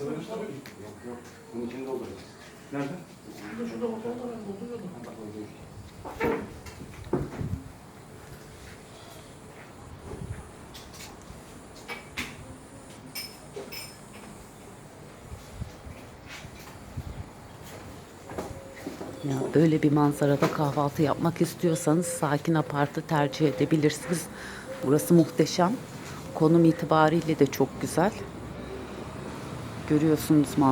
Yok yok. Bunun içini dolduracağız. Nerede? Şurada şurada motorla ben dolduruyordum. Ha, bak orada. Ya böyle bir manzarada kahvaltı yapmak istiyorsanız sakin apartı tercih edebilirsiniz. Burası muhteşem. Konum itibariyle de çok güzel. Görüyorsunuz manzarayı.